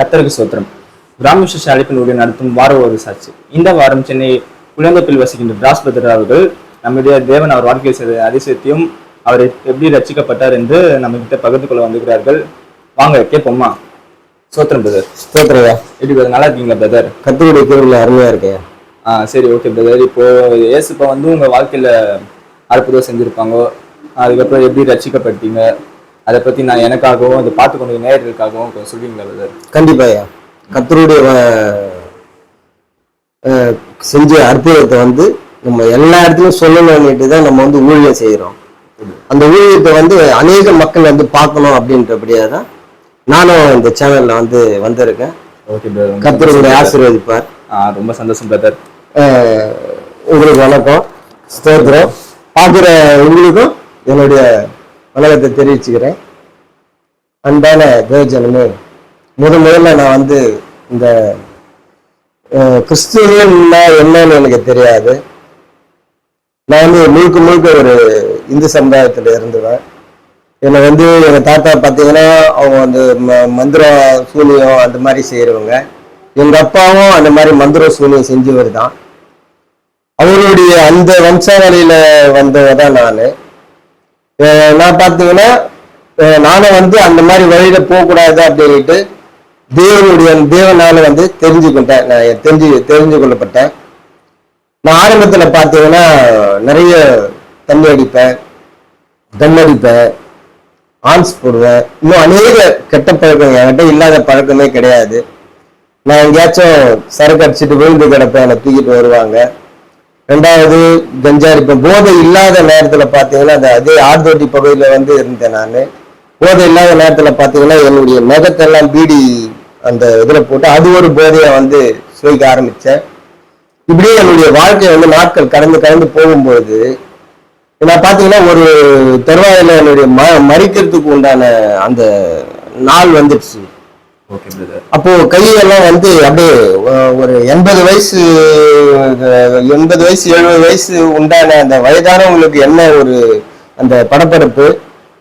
கத்தருக்கு சோத்திரம் ராமகிருஷ்ண அழைப்பினுடைய நடத்தும் வார ஒரு சாட்சி. இந்த வாரம் சென்னை குழந்தைப்பில் வசிக்கின்ற பிராஸ் பத்ரா அவர்கள் நம்முடைய தேவன் அவர் வாழ்க்கையில் செய்த அதிசயத்தையும் அவர் எப்படி ரட்சிக்கப்பட்டார் என்று நம்ம கிட்ட பகிர்ந்து கொள்ள வந்திருக்கிறார்கள். வாங்க கேட்போமா? சோத்திரம் பிரதர். ஸ்தோத்திரயா எப்படி பிரதர்? நல்லா இருக்கீங்களா பிரதர்? கத்தருடைய கிருவில அருமையா இருக்கேன். ஆ சரி ஓகே பிரதர். இப்போ ஏசுப்பா வந்து உங்க வாழ்க்கையில அற்புதம் செஞ்சிருப்பாங்க. அதுக்கப்புறம் எப்படி ரட்சிக்கப்பட்டீங்க அதை பத்தி நான் எனக்காகவும் அதை பார்த்து கொண்டு நேயர்களுக்காகவும் கொஞ்சம் சொல்லுவீங்களா பிரதர் கண்டிப்பாயா கத்தருடைய செஞ்ச அற்புதத்தை வந்து நம்ம எல்லா இடத்துலயும் சொல்லணும்னுட்டு தான் நம்ம வந்து ஊழியம் செய்யறோம் அந்த ஊழியத்தை வந்து அநேக மக்கள் வந்து பார்க்கணும் அப்படின்றபடியா தான் நானும் இந்த சேனல்ல வந்து வந்திருக்கேன். ஓகே பிரதர் கத்தர் உங்களை ஆசீர்வதிப்பார். ரொம்ப சந்தோஷம் பிரதர் உங்களுக்கு வணக்கம். ஸ்தோத்திரம். பார்க்குற உங்களுக்கும் என்னுடைய வணக்கத்தை தெரிவிச்சுக்கிறேன். அன்பான தேவஜனமே முத முதல்ல நான் வந்து இந்த கிறிஸ்துவன்னா என்னன்னு எனக்கு தெரியாது. நான் வந்து முழுக்க முழுக்க ஒரு இந்து சமுதாயத்தில் இருந்துவேன். என்னை வந்து எங்கள் தாத்தா பார்த்தீங்கன்னா அவங்க வந்து ம மந்திரம் சூனியம் அந்த மாதிரி செய்கிறவங்க எங்கள் அப்பாவும் அந்த மாதிரி மந்திரம் சூனியம் செஞ்சவர் தான் அவருடைய அந்த வம்சாவளியில் வந்தவ தான் நான். நான் பார்த்தீங்கன்னா நானும் வந்து அந்த மாதிரி வழியில போகக்கூடாது அப்படின்ட்டு தேவனுடைய தேவனால வந்து தெரிஞ்சுக்கிட்டேன். நான் தெரிஞ்சு தெரிஞ்சு கொள்ளப்பட்டேன் நான் ஆரம்பத்தில் பார்த்தீங்கன்னா நிறைய தண்ணி அடிப்பேன் தம் அடிப்பேன் ஆன்ஸ் போடுவேன். இன்னும் அநேக கெட்ட பழக்கம் என்கிட்ட இல்லாத பழக்கமே கிடையாது. நான் எங்கேயாச்சும் சரக்கு அடிச்சுட்டு விழுந்து கிடப்பேன் என்னை தூக்கிட்டு வருவாங்க. ரெண்டாவது கஞ்சா அடிப்பேன் போதை இல்லாத நேரத்தில் பார்த்தீங்கன்னா அந்த அதே ஆர்தோட்டி பகுதியில் வந்து இருந்தேன் நான். போதை இல்லாத நேரத்தில் பார்த்தீங்கன்னா என்னுடைய நகத்தெல்லாம் பீடி அந்த இதில் போட்டு அது ஒரு போதையை வந்து சுவைக்க ஆரம்பித்தேன் இப்படியே என்னுடைய வாழ்க்கை வந்து நாட்கள் கடந்து கடந்து போகும்போது நான் பார்த்தீங்கன்னா ஒரு தருவாயில என்னுடைய ம மறிக்கிறதுக்கு உண்டான அந்த நாள் வந்துடுச்சு. அப்போ கையெல்லாம் வந்து அப்படியே ஒரு எண்பது வயசு எண்பது வயசு எழுபது வயசு உண்டான அந்த வயதானவங்களுக்கு என்ன ஒரு அந்த படப்படப்பு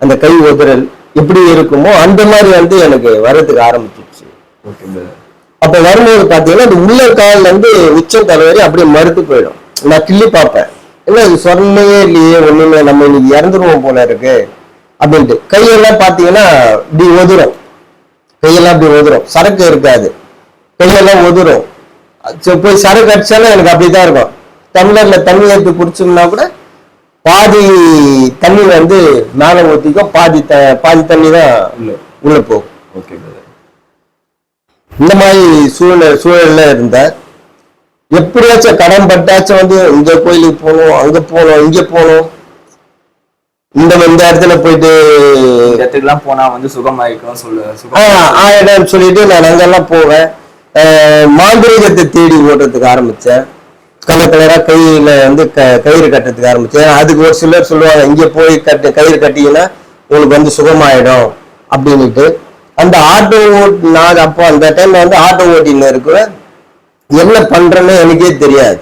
அந்த கை உதறல் எப்படி இருக்குமோ அந்த மாதிரி வந்து எனக்கு வர்றதுக்கு ஆரம்பிச்சிருச்சு. அப்ப வரும்போது பாத்தீங்கன்னா அந்த உள்ள கால்ல இருந்து உச்சம் தலை வரை அப்படியே மறுத்து போயிடும். நான் கிள்ளி பார்ப்பேன். என்ன இது சொன்னவே இல்லையே ஒண்ணுமே நம்ம இன்னைக்கு இறந்துருவோம் போல இருக்கு. அப்படின்ட்டு. கையெல்லாம் பாத்தீங்கன்னா இப்படி ஒதுரும் கையெல்லாம் இப்படி ஒதுரும். சரக்கு இருக்காது. கையெல்லாம் ஒதுரும். சரி, போய் சரக்கு அடிச்சாலும் எனக்கு அப்படிதான் இருக்கும். டம்ளர்ல தண்ணி எடுத்து குடிச்சோம்னா கூட பாதி தண்ணி வந்து மேல ஊத்திக்கும். பாதி த பாதி தண்ணி தான் உள்ள உள்ள போகும். ஓகே இந்த மாதிரி சூழல் சூழல்ல இருந்தேன் எப்படியாச்சும் கடன் பட்டாச்சும் வந்து இந்த கோயிலுக்கு போகணும் அங்க போகணும் இங்க போகணும். இந்த இந்த இடத்துல போயிட்டு இடத்துக்குலாம் போனா வந்து சுகமாயிருக்கும் சொல்லு ஆயிடம் சொல்லிட்டு நான் அங்கெல்லாம் போவேன். மாந்திரீகத்தை தேடி ஓடுறதுக்கு ஆரம்பிச்சேன். கலர் கலரா கையில வந்து க- கயிறு கட்டுறதுக்கு ஆரம்பிச்சேன். அதுக்கு ஒரு சிலர் சொல்லுவாங்க இங்க போய் கட்டு கயிறு கட்டிங்கன்னா உங்களுக்கு வந்து சுகமாயிடும் அப்படின்னுட்டு. அந்த ஆட்டோ ஓட் நான் அப்போ அந்த டைம்ல வந்து ஆட்டோ ஓட்டின்னு இருக்கிறேன் என்ன பண்றேன்னு எனக்கே தெரியாது.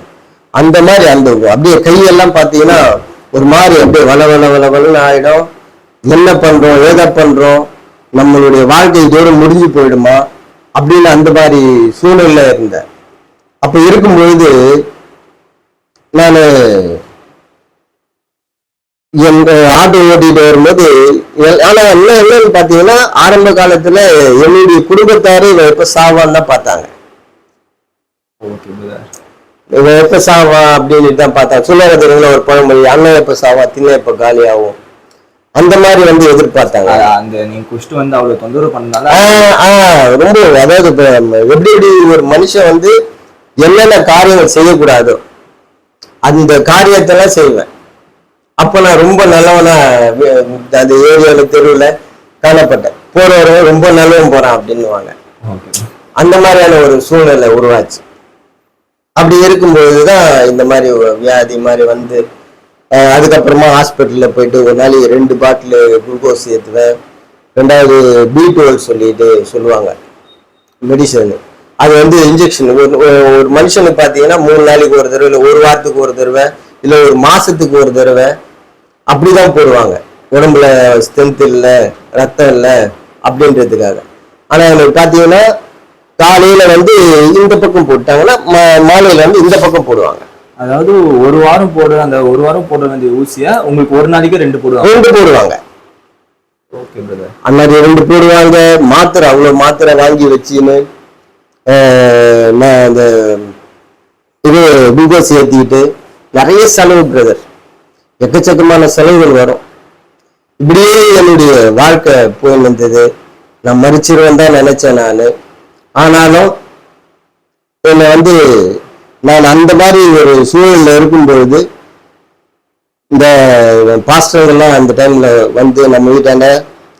அந்த மாதிரி அந்த அப்படியே கையெல்லாம் பார்த்தீங்கன்னா ஒரு மாதிரி அப்படியே வள வள வள வளன்னு ஆயிடும். என்ன பண்றோம் ஏதா பண்றோம் நம்மளுடைய வாழ்க்கை இதோட முடிஞ்சு போயிடுமா? அப்படின்னு அந்த மாதிரி சூழ்நிலை இருந்தேன். அப்ப இருக்கும் பொழுது நான் என் ஆட்டோ ஓட்டிட்டு வரும்போது ஆனா என்ன என்னன்னு பாத்தீங்கன்னா ஆரம்ப காலத்துல என்னுடைய குடும்பத்தாரு இவன் எப்ப சாவான்னு தான் பார்த்தாங்க. இவன் எப்ப சாவா அப்படின்னு தான் பார்த்தா சுள்ளகத்திரங்கள ஒரு பழமொழி அண்ணன் எப்ப சாவா திண்ணை எப்ப காலியாகும் அந்த மாதிரி வந்து எதிர்பார்த்தாங்க. அந்த நீங்க குஷ்டு வந்து அவ்வளவு தொந்தரவு ஆஹ் ரொம்ப அதாவது எப்படி எப்படி ஒரு மனுஷன் வந்து என்னென்ன காரியங்கள் செய்யக்கூடாதோ அந்த காரியத்தெல்லாம் செய்வேன். அப்ப நான் ரொம்ப நல்லவனா அந்த ஏரியால தெருவுல காணப்பட்டேன். போறவங்க ரொம்ப நல்லவன் போறான் அப்படின்னுவாங்க. அந்த மாதிரியான ஒரு சூழ்நிலை உருவாச்சு. அப்படி இருக்கும்பொழுது தான் இந்த மாதிரி வியாதி மாதிரி வந்து அதுக்கப்புறமா ஹாஸ்பிட்டலில் போயிட்டு ஒரு நாளைக்கு ரெண்டு பாட்டில் குளுக்கோஸ் ஏற்றுவேன் ரெண்டாவது பி டுவெல் சொல்லிட்டு சொல்லுவாங்க மெடிசன் அது வந்து இன்ஜெக்ஷன் ஒரு ஒரு- மனுஷனுக்கு பார்த்தீங்கன்னா மூணு நாளைக்கு ஒரு தடவை இல்லை ஒரு வாரத்துக்கு ஒரு தடவை இல்லை ஒரு மாதத்துக்கு ஒரு தடவை அப்படிதான் போடுவாங்க. உடம்புல ஸ்ட்ரென்த் இல்லை ரத்தம் இல்லை அப்படின்றதுக்காக. ஆனால் எனக்கு பார்த்தீங்கன்னா காலையில வந்து இந்த பக்கம் போட்டாங்கன்னா மாலையில வந்து இந்த பக்கம் போடுவாங்க. அதாவது ஒரு வாரம் போடுற அந்த ஒரு வாரம் போட வேண்டிய ஊசியா உங்களுக்கு ஒரு நாளைக்கு ரெண்டு போடுவாங்க. ரெண்டு போடுவாங்க. ஓகே பிரதர் அன்னைக்கு ரெண்டு போடுவாங்க. மாத்திரை அவ்வளவு மாத்திரை வாங்கி வச்சுன்னு நான் அந்த இது குளுக்கோஸ் ஏற்றிக்கிட்டு நிறைய செலவு பிரதர் எக்கச்சக்கமான செலவுகள் வரும். இப்படியே என்னுடைய வாழ்க்கை போய் வந்தது நான் மறிச்சிருவேன் தான் நினைச்சேன் நான். ஆனாலும் என்னை வந்து நான் அந்த மாதிரி ஒரு சூழலில் இருக்கும்பொழுது இந்த பாஸ்டர்கள்லாம் அந்த டைமில் வந்து நம்ம வீட்டாண்ட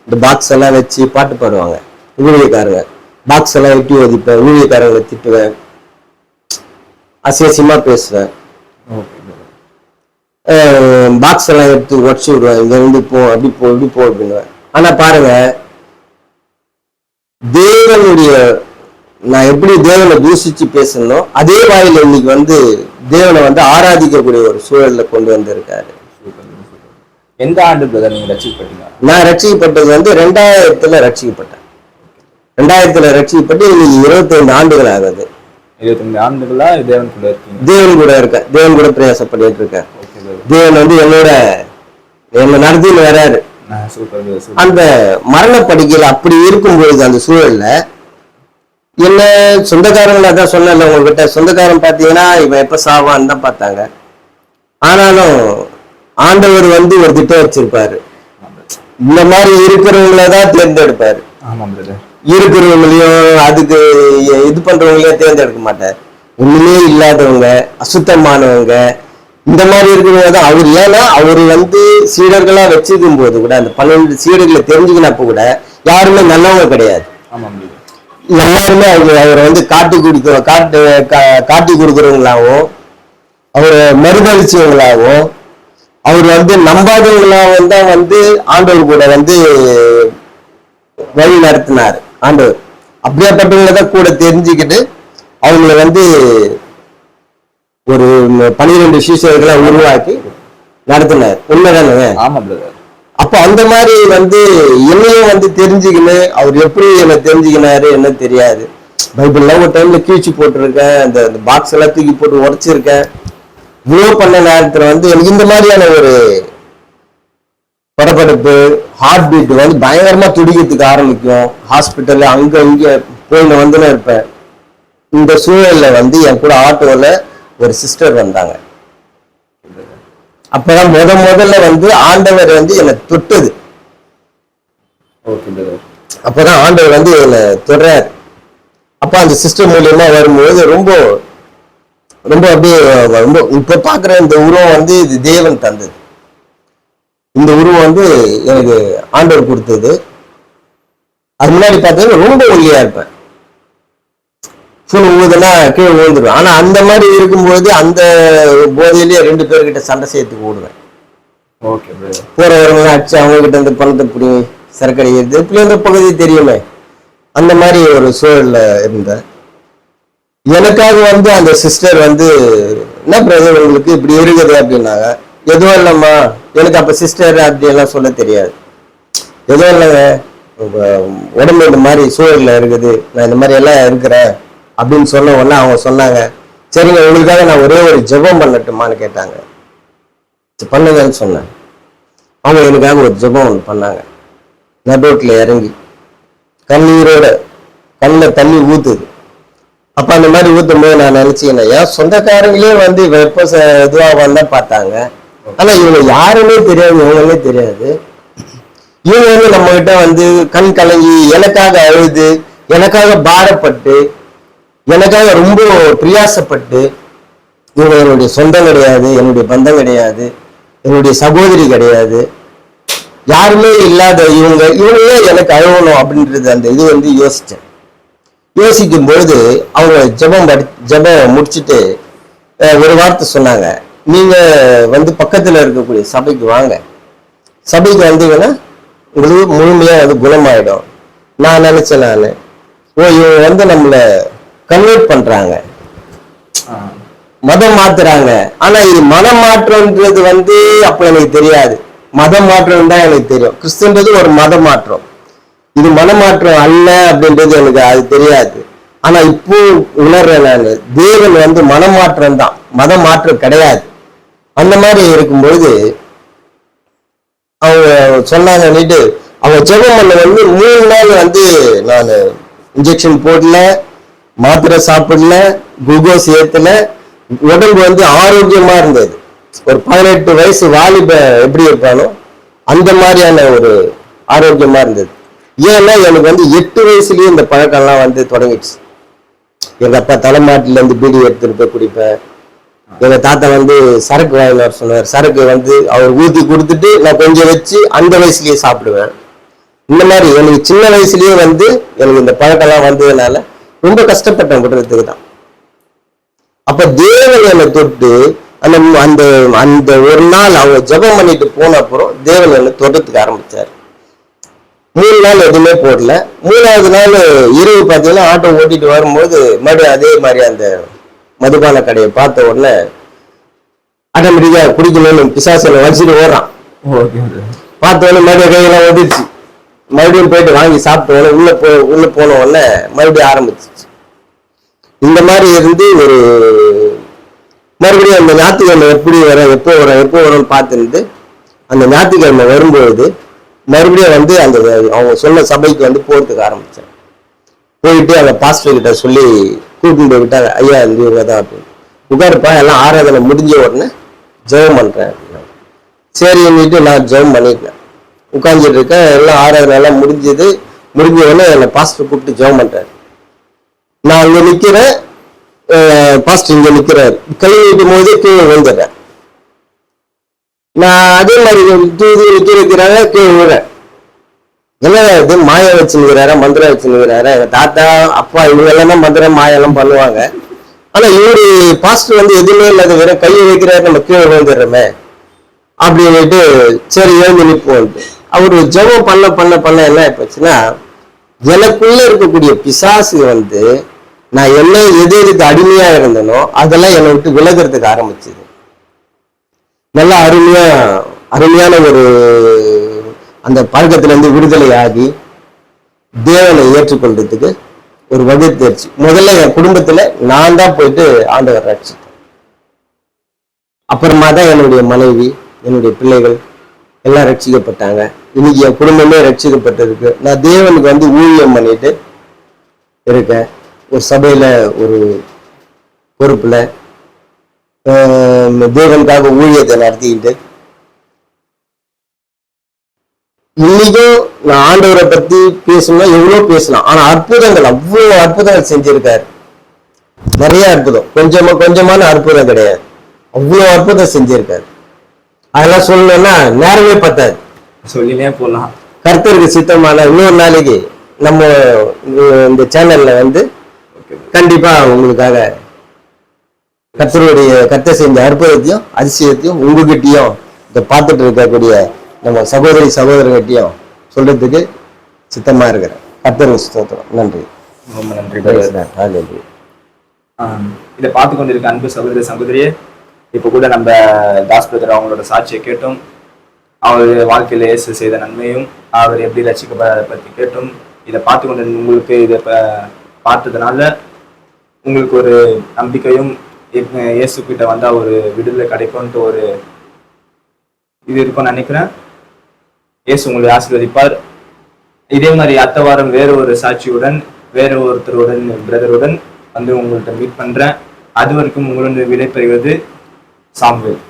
இந்த பாக்ஸ் எல்லாம் வச்சு பாட்டு பாடுவாங்க. ஊழியக்காரங்க. பாக்ஸ் எல்லாம் எட்டி ஒதிப்பேன். ஊழியக்காரங்களை திட்டுவேன். அசியசியமா பேசுவேன். பாக்ஸ் எல்லாம் எடுத்து உடச்சி விடுவேன். இங்கேருந்து போ அப்படி போ இப்படி போ அப்படின்னுவேன். ஆனால் பாருங்கள் தேவனுடைய நான் எப்படி தேவனை தூசிச்சு பேசணும் அதே வாயில இன்னைக்கு வந்து தேவனை வந்து ஆராதிக்கக்கூடிய ஒரு சூழல்ல கொண்டு வந்திருக்காரு. எந்த ஆண்டு பிரதர் நீங்க ரசிக்கப்பட்டீங்க? நான் ரட்சிக்கப்பட்டது வந்து ரெண்டாயிரத்துல ரட்சிக்கப்பட்டேன் ரெண்டாயிரத்துல ரட்சிக்கப்பட்டு இன்னைக்கு இருபத்தைந்து ஆண்டுகள் ஆகுது. இருபத்தஞ்சு ஆண்டுகளா தேவன் கூட இருக்கீங்க? தேவன் கூட இருக்கேன். தேவன் கூட பிரயாசப்பட்டு இருக்கேன். தேவன் வந்து என்னோட என்னை நடத்தின்னு வராரு அந்த மரண படுக்கையில் அப்படி இருக்கும் பொழுது அந்த சூழல்ல என்ன சொந்தக்காரங்கள தான் சொன்னேன்ல உங்ககிட்ட. சொந்தக்காரன் பார்த்தீங்கன்னா இவன் எப்ப சாவான்னு தான் பார்த்தாங்க. ஆனாலும் ஆண்டவர் வந்து ஒரு திட்டம் வச்சிருப்பாரு. இந்த மாதிரி இருக்கிறவங்கள தான் தேர்ந்தெடுப்பாரு. இருக்கிறவங்களையும் அதுக்கு இது பண்றவங்களையும் தேர்ந்தெடுக்க மாட்டார். ஒண்ணுமே இல்லாதவங்க அசுத்தமானவங்க இந்த மாதிரி இருக்கிறவங்க தான். அவர் ஏன்னா அவர் வந்து சீடர்களா வச்சிருக்கும் போது கூட அந்த பன்னெண்டு சீடர்களை தெரிஞ்சுக்கினப்ப கூட யாருமே நல்லவங்க கிடையாது. எல்லாருமே அவங்க அவரை வந்து காட்டி குடிக்கிற காட்டு கா- காட்டி கொடுக்குறவங்களாகவும் அவரை மறுதளிச்சவங்களாகவும் அவர் வந்து நம்பாதவங்களாகவும் தான் வந்து ஆண்டவர் கூட வந்து வழி நடத்தினார். ஆண்டவர் அப்படியாப்பட்டவங்களை தான் கூட தெரிஞ்சுக்கிட்டு அவங்கள வந்து ஒரு பனிரெண்டு சீசர்களை உருவாக்கி நடத்தினார். உண்மைதானே? ஆமாம் அப்ப அந்த மாதிரி வந்து என்னையும் வந்து தெரிஞ்சுக்கின்னு அவர் எப்படி என்னை தெரிஞ்சுக்கினாரு என்ன தெரியாது. பைபிள்லாம் ஒரு டைம்ல கீழ்ச்சி போட்டிருக்கேன் அந்த அந்த பாக்ஸ் எல்லாம் தூக்கி போட்டு உடைச்சிருக்கேன். இவ்வளோ பண்ண நேரத்துல வந்து எனக்கு இந்த மாதிரியான ஒரு படபடப்பு ஹார்ட் பீட் வந்து பயங்கரமா துடிக்கிறதுக்கு ஆரம்பிக்கும். ஹாஸ்பிட்டல்ல அங்க இங்க போயின்னு வந்துன்னு இருப்பேன். இந்த சூழல்ல வந்து என் கூட ஆட்டோல ஒரு சிஸ்டர் வந்தாங்க. அப்பதான் முத முதல்ல வந்து ஆண்டவர் வந்து என்னை தொட்டது. அப்பதான் ஆண்டவர் வந்து என்னை தொடுறாரு. அப்ப அந்த சிஸ்டம் மூலியமா வரும்போது ரொம்ப ரொம்ப அப்படியே ரொம்ப இப்ப பாக்குற இந்த உருவம் வந்து இது தேவன் தந்தது. இந்த உருவம் வந்து எனக்கு ஆண்டவர் கொடுத்தது. அது முன்னாடி பார்த்தீங்கன்னா ரொம்ப ஒல்லியா இருப்பேன். ஃபுல் ஊதுனா கீழே விழுந்துடும் ஆனா அந்த மாதிரி இருக்கும்போது அந்த போதையிலேயே ரெண்டு பேர்கிட்ட சண்டை செய்யறதுக்கு ஓடுவேன் ஓகே போறவங்க அடிச்சு அவங்க கிட்ட இருந்து பணத்தை பிடி சரக்கடிக்கிறது பிள்ளைங்க பகுதி தெரியுமே. அந்த மாதிரி ஒரு சூழல்ல இருந்தேன். எனக்காக வந்து அந்த சிஸ்டர் வந்து என்ன பிரதர் உங்களுக்கு இப்படி இருக்குது? அப்படின்னாங்க. எதுவும் இல்லைம்மா. எனக்கு அப்ப சிஸ்டர் அப்படி எல்லாம் சொல்ல தெரியாது. எதுவும் இல்லைங்க. உடம்பு இந்த மாதிரி சூழல்ல இருக்குது. நான் இந்த மாதிரி எல்லாம் இருக்கிறேன். அப்படின்னு சொன்ன உடனே அவங்க சொன்னாங்க சரிங்க உங்களுக்காக நான் ஒரே ஒரு ஜெபம் பண்ணட்டுமான்னு கேட்டாங்க. சரி, பண்ணுங்கன்னு சொன்னேன். அவங்க எனக்காக ஒரு ஜெபம் ஒன்று பண்ணாங்க. நடுரோட்டில் இறங்கி கண்ணீரோட கண்ணில் தண்ணி ஊத்துது. அப்ப அந்த மாதிரி ஊத்தும் போது நான் நினைச்சேன் ஏன் சொந்தக்காரங்களே வந்து இவன் எப்போ இதுவாக இதுவா வந்தா பார்த்தாங்க. ஆனா இவங்க யாருமே தெரியாது இவங்களே தெரியாது. இவங்க வந்து நம்ம கிட்ட வந்து கண் கலங்கி எனக்காக அழுது எனக்காக பாரப்பட்டு எனக்காக ரொம்ப பிரியாசப்பட்டு இவங்க என்னுடைய சொந்தம் கிடையாது என்னுடைய பந்தம் கிடையாது என்னுடைய சகோதரி கிடையாது. யாருமே இல்லாத இவங்க இவங்களே எனக்கு அழுகணும் அப்படின்றது அந்த இது வந்து யோசித்தேன் யோசிக்கும் பொழுது அவங்க ஜெபம் படி ஜெபம் முடிச்சுட்டு ஒரு வார்த்தை சொன்னாங்க. நீங்கள் வந்து பக்கத்தில் இருக்கக்கூடிய சபைக்கு வாங்க. சபைக்கு வந்தீங்கன்னா உங்களுக்கு முழுமையாக வந்து குணமாயிடும். நான் நினச்சேன் நான். ஓ இவங்க வந்து நம்மளை கன்வெர்ட் பண்றாங்க. மதம் மாத்துறாங்க. ஆனா இது மதம் மாற்றம்ன்றது வந்து அப்ப எனக்கு தெரியாது. மதம் மாற்றம் தான் எனக்கு தெரியும். கிறிஸ்துன்றது ஒரு மத மாற்றம். இது மனமாற்றம் அல்ல அப்படின்றது எனக்கு அது தெரியாது. ஆனா இப்போ உணர்றேன் நான். தேவன் வந்து மனமாற்றம் தான். மத மாற்றம் கிடையாது. அந்த மாதிரி இருக்கும்பொழுது அவங்க சொன்னாங்கன்னுட்டு அவங்க ஜெபம் பண்ண வந்து மூணு நாள் வந்து நான் இன்ஜெக்ஷன் போடல. மாத்திரை சாப்பிடல குளுக்கோஸ் ஏத்துல. உடம்பு வந்து ஆரோக்கியமா இருந்தது. ஒரு பதினெட்டு வயசு வாலிப எப்படி இருப்பானோ அந்த மாதிரியான ஒரு ஆரோக்கியமா இருந்தது. ஏன்னா எனக்கு வந்து எட்டு வயசுலயே இந்த பழக்கம்லாம் வந்து தொடங்கிடுச்சு. எங்க அப்பா தலைமாட்டில இருந்து பீடி எடுத்துட்டு போய் குடிப்பேன். எங்க தாத்தா வந்து சரக்கு வாங்கினார் சொன்னார். சரக்கு வந்து அவர் ஊத்தி கொடுத்துட்டு நான் கொஞ்சம் வச்சு அந்த வயசுலயே சாப்பிடுவேன். இந்த மாதிரி எனக்கு சின்ன வயசுலயே வந்து எனக்கு இந்த பழக்கம்லாம் வந்ததுனால ரொம்ப கஷ்டப்பட்டேன் விடுறதுக்கு தான் அப்ப தேவன் என்னை தொட்டு அந்த அந்த அந்த ஒரு நாள் அவங்க ஜெபம் பண்ணிட்டு போன அப்புறம் தேவன் என்னை தொட்டத்துக்கு ஆரம்பிச்சார். மூணு நாள் எதுவுமே போடல. மூணாவது நாள் இரவு பார்த்தீங்கன்னா ஆட்டோ ஓட்டிட்டு வரும்போது மறுபடியும் அதே மாதிரி அந்த மதுபான கடையை பார்த்த உடனே ஆட்டோமேட்டிக்கா குடிக்கணும்னு பிசாசில வச்சுட்டு ஓடுறான். பார்த்த உடனே மறுபடியும் கையெல்லாம் ஒதிச்சு மறுபடியும் போயிட்டு வாங்கி சாப்பிட்ட உடனே உள்ள போ உள்ள போன உடனே மறுபடியும் ஆரம்பிச்சிச்சு இந்த மாதிரி இருந்து ஒரு மறுபடியும் அந்த ஞாயிற்றுக்கிழமை எப்படி வர எப்போ வரும் எப்போ வரும்னு பார்த்துருந்து அந்த ஞாயிற்றுக்கிழமை வரும்பொழுது மறுபடியும் வந்து அந்த அவங்க சொன்ன சபைக்கு வந்து போகிறதுக்கு ஆரம்பித்தேன் போயிட்டு அந்த பாஸ்டர் கிட்ட சொல்லி கூட்டிட்டு போய்விட்டாங்க ஐயா இந்த இவங்க தான் அப்படின்னு. உட்காருப்பா எல்லாம் ஆராதனை முடிஞ்ச உடனே ஜெபம் பண்ணுறேன் சரி சரின்னுட்டு நான் ஜெபம் பண்ணிட்டேன். உட்காந்துட்டு இருக்கேன். எல்லாம் ஆராதனை எல்லாம் முடிஞ்சது. முடிஞ்ச உடனே என்னை பாஸ்டர் கூப்பிட்டு ஜெபம் பண்ணுறாரு நான் அங்கே நிற்கிறேன் பாஸ்டர் இங்கே நிற்கிறார் கை நீட்டும் போது கீழே விழுந்துடுறேன். நான் அதே மாதிரி தூது நிக்க வைக்கிறாங்க கீழே விழுறேன். என்ன இது? மாயா வச்சுருக்கிறாரா மந்திரம் வச்சுருக்கிறாரா எங்கள் தாத்தா அப்பா இவங்க எல்லாமே மந்திரம் மாயெல்லாம் பண்ணுவாங்க. ஆனால் இவரு பாஸ்டர் வந்து எதுவுமே இல்லாத வெறும் கையை வைக்கிறாரு நம்ம கீழே விழுந்துடுறோமே. அப்படின்னுட்டு சரி எழுந்து நிற்போம். அவர் ஜபம் பண்ண பண்ண பண்ண என்ன ஆயிப்போச்சுன்னா எனக்குள்ள இருக்கக்கூடிய பிசாசு வந்து நான் என்ன எது எதுக்கு அடிமையா இருந்தனோ அதெல்லாம் என்னை விட்டு விலகிறதுக்கு ஆரம்பிச்சது. நல்லா அருமையா அருமையான ஒரு அந்த பழக்கத்துல இருந்து விடுதலை ஆகி தேவனை ஏற்றுக்கொள்றதுக்கு ஒரு வகை தேர்ச்சி. முதல்ல என் குடும்பத்துல நான் தான் போயிட்டு ஆண்டவர் ரட்சித்தேன். அப்புறமா தான் என்னுடைய மனைவி என்னுடைய பிள்ளைகள் எல்லாம் ரட்சிக்கப்பட்டாங்க. இன்னைக்கு என் குடும்பமே ரட்சிக்கப்பட்டிருக்கு. நான் தேவனுக்கு வந்து ஊழியம் பண்ணிட்டு இருக்கேன். ஒரு சபையில ஒரு பொறுப்புல ஆஹ் தேவனுக்காக ஊழியத்தை நடத்திக்கிட்டு. இன்னைக்கும் நான் ஆண்டவரை பத்தி பேசணும்னா எவ்வளவு பேசலாம். ஆனா அற்புதங்கள் அவ்வளவு அற்புதங்கள் செஞ்சிருக்காரு. நிறைய அற்புதம். கொஞ்சமா கொஞ்சமான அற்புதம் கிடையாது. அவ்வளவு அற்புதம் செஞ்சிருக்காரு. அதெல்லாம் சொல்லணும்னா நேரமே பத்தாது. சொல்லினே போலாம். கர்த்தருக்கு சித்தமான இன்னொரு நாளைக்கு நம்ம இந்த- சேனல்ல வந்து கண்டிப்பா உங்களுக்காக கர்த்தருடைய கர்த்தர் செஞ்ச அற்புதத்தையும் அதிசயத்தையும் உங்ககிட்டயும் இதை பார்த்துட்டு இருக்கக்கூடிய நம்ம சகோதரி சகோதரர்கிட்டயும் சொல்றதுக்கு சித்தமா இருக்கிறேன் கர்த்தருக்கு ஸ்தோத்திரம். நன்றி. ரொம்ப நன்றி இதை பார்த்து கொண்டிருக்க அன்பு சகோதர சகோதரியே இப்போ கூட நம்ம தாஸ் பிரதர் அவங்களோட சாட்சியை கேட்டும். அவர் வாழ்க்கையில் இயேசு செய்த நன்மையும் அவர் எப்படி ரசிக்கப்பட பற்றி கேட்டும். இதை பார்த்து கொண்டு உங்களுக்கு இதை இப்போ பார்த்ததுனால உங்களுக்கு ஒரு நம்பிக்கையும் இயேசு- கிட்ட வந்தால் ஒரு விடுதலை கிடைக்கும்ன்ட்டு ஒரு இது இருக்கும்னு நினைக்கிறேன். இயேசு உங்களை ஆசீர்வதிப்பார். இதே மாதிரி அடுத்த வாரம் வேற ஒரு சாட்சியுடன் வேற ஒருத்தருடன் பிரதருடன் வந்து உங்கள்கிட்ட மீட் பண்ணுறேன் அது வரைக்கும் உங்களுடன் விடைபெறுவது சாம்வேல்